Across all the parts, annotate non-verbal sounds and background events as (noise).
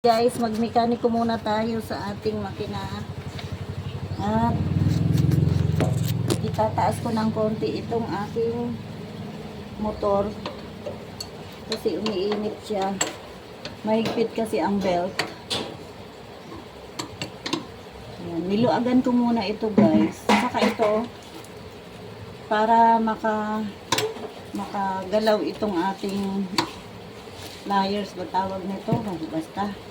Guys, magmekaniko muna tayo sa ating makina. At itataas ko ng konti itong aking motor kasi umiinit siya. Mahigpit kasi ang belt. Ayan, niluagan ko muna ito guys. Saka ito para maka makagalaw itong ating layers ba tawag nito? Basta.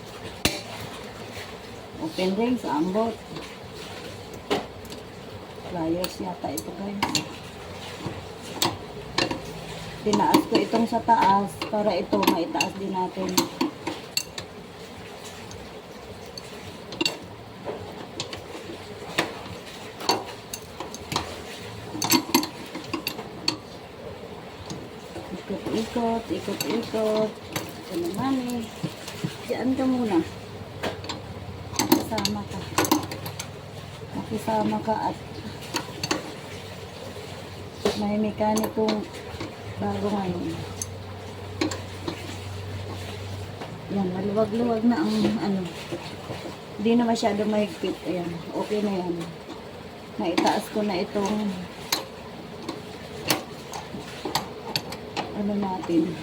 Open ring sa ambot. Pliers yata ito guys. Tinaas ko itong sa taas para ito maitaas din natin. Ikot-ikot, ikot-ikot. Ito naman eh. Diyan ka muna. Makisama ka. Makisama ka at may mekanikong bago ngayon. Yan, maluwag-luwag na ang ano. Hindi na masyado mahigpit. Ayan, okay na yan. Naitaas ko na itong ano natin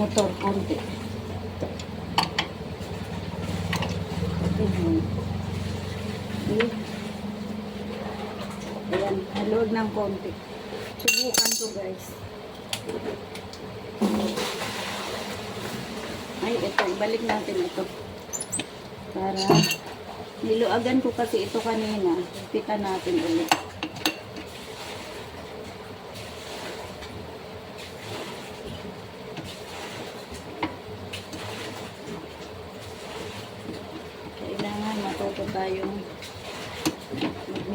motor konti. Ayan. Ayan, haluag ng konti. Subukan ko guys. Ay, ito, ibalik natin ito. Para, niluagan ko kasi ito kanina. Pita natin ulit.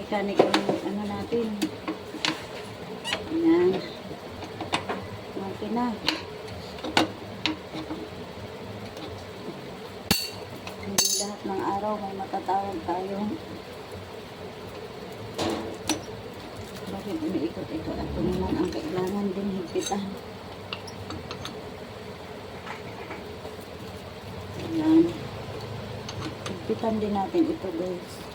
Mag-mechanic ng ano natin. Ayan. Okay na. Hindi lahat ng araw may matatawag tayong bakit umiikot-ikot ako naman ang kailangan din higpitan. Ayan. Higpitan din natin ito guys.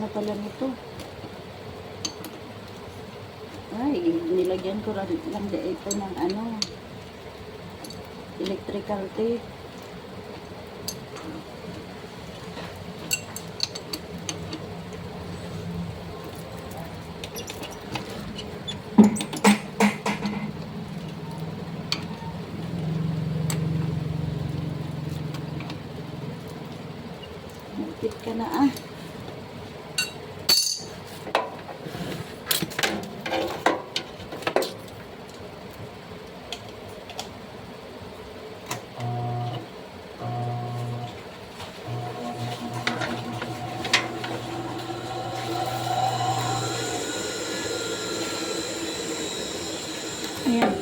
Na pala nito. Ay, nilagyan ko lang ito ng ano, electrical tape. Magpit ka na ah. Ayan.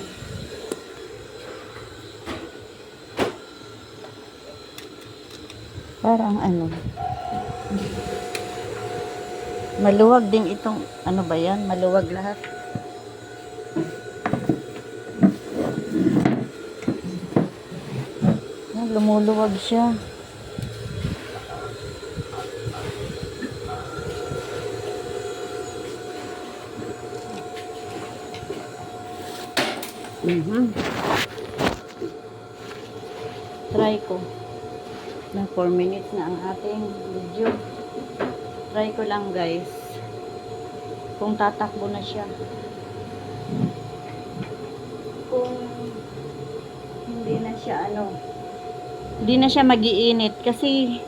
Parang ano. Maluwag din itong, ano ba yan? Maluwag lahat. Lumuluwag siya. Mhm. Try ko. Na 4 minutes na ang ating video. Try ko lang guys. Kung tatakbo na siya. Kung hindi na siya ano. Hindi na siya magiinit kasi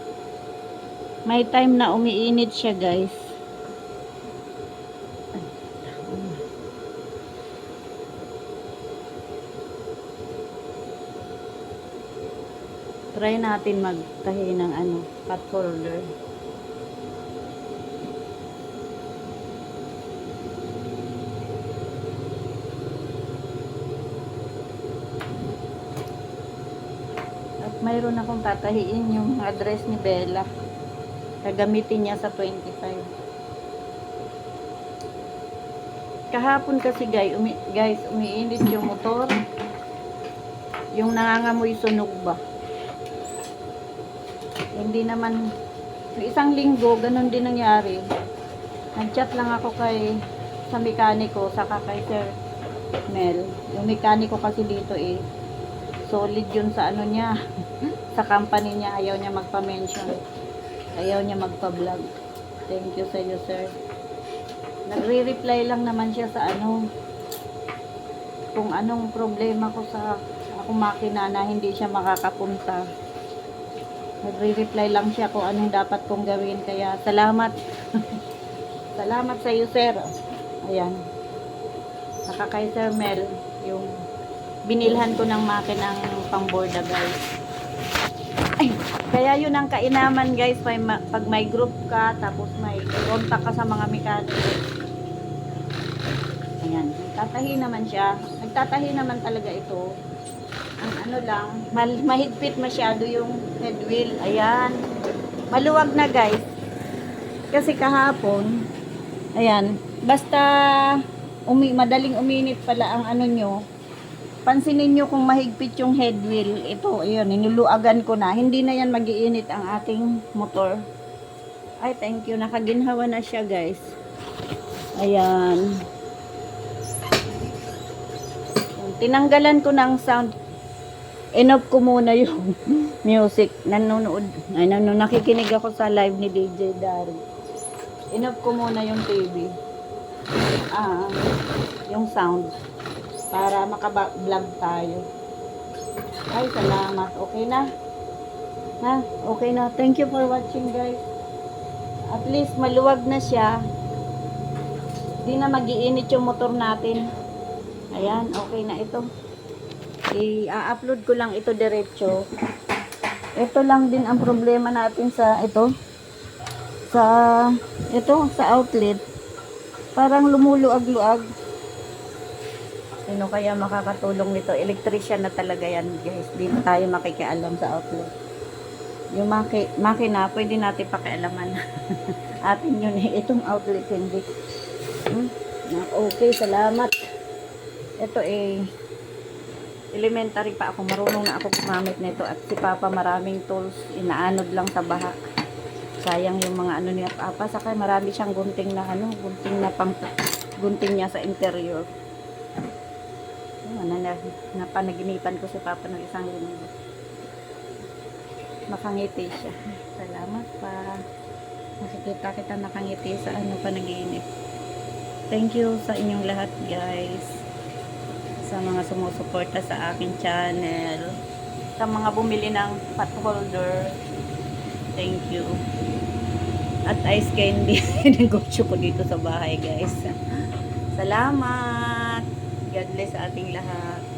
may time na umiinit siya guys. Try natin magtahi ng ano, pot holder. mayroon akong tatahiin yung address ni Bella. Gagamitin niya sa 25. Kahapon kasi guys, umi, guys, umiinit yung motor. Yung nangangamoy sunog ba. Hindi naman, yung isang linggo, ganun din nangyari. Nag-chat lang ako kay, sa mekaniko, saka kay Sir Mel. Yung mekaniko kasi dito eh, solid yun sa ano niya, (laughs) sa company niya, ayaw niya magpa-mention. Ayaw niya magpa-vlog. Thank you sa iyo, sir. Nagre-reply lang naman siya sa ano, kung anong problema ko sa akong makina na hindi siya makakapunta. Nagre-reply lang siya kung anong dapat kong gawin. Kaya, salamat. (laughs) salamat sa iyo, sir. Ayan. Saka Sir Mel, yung binilhan ko ng makinang pangborda, guys. Ay, kaya yun ang kainaman, guys. May, ma- pag may group ka, tapos may contact ka sa mga mekaniko. Ayan, nagtatahi naman siya. Nagtatahi naman talaga ito. Ang ano lang, mahigpit masyado yung head wheel. Ayan. Maluwag na guys. Kasi kahapon, ayan, basta umi madaling uminit pala ang ano nyo. Pansinin nyo kung mahigpit yung head wheel. Ito, ayun, inuluagan ko na. Hindi na yan magiinit ang ating motor. Ay, thank you. Nakaginhawa na siya, guys. Ayan. Tinanggalan ko ng sound. Enough ko muna yung (laughs) music. Nanonood. Ay, nanonood. Nakikinig ako sa live ni DJ Dari. Enough ko muna yung TV. Ah, yung sound. Para makablog tayo. Ay, salamat. Okay na? Ha? Okay na. Thank you for watching, guys. At least maluwag na siya. Di na magiinit yung motor natin. Ayan, okay na ito. I-upload ko lang ito diretso. Ito lang din ang problema natin sa ito. Sa ito, sa outlet. Parang lumuluag-luag. Sino kaya makakatulong nito? Electrician na talaga yan, guys. Di na tayo makikialam sa outlet. Yung maki makina, pwede natin pakialaman. (laughs) Atin yun eh. Itong outlet, hindi. Hmm? Okay, salamat. Ito eh, elementary pa ako. Marunong na ako gumamit nito. At si Papa maraming tools. Inaanod lang sa baha. Sayang yung mga ano niya Papa. Saka marami siyang gunting na ano, gunting na pang, gunting niya sa interior. Ano, na, napanaginipan ko si Papa ng isang linggo. Makangiti siya. Salamat pa. Makikita kita nakangiti sa ano panaginip. Thank you sa inyong lahat guys. Sa mga sumusuporta sa akin channel. Sa mga bumili ng pot holder. Thank you. At ice candy. (laughs) Negosyo ko dito sa bahay guys. Salamat. God bless sa ating lahat.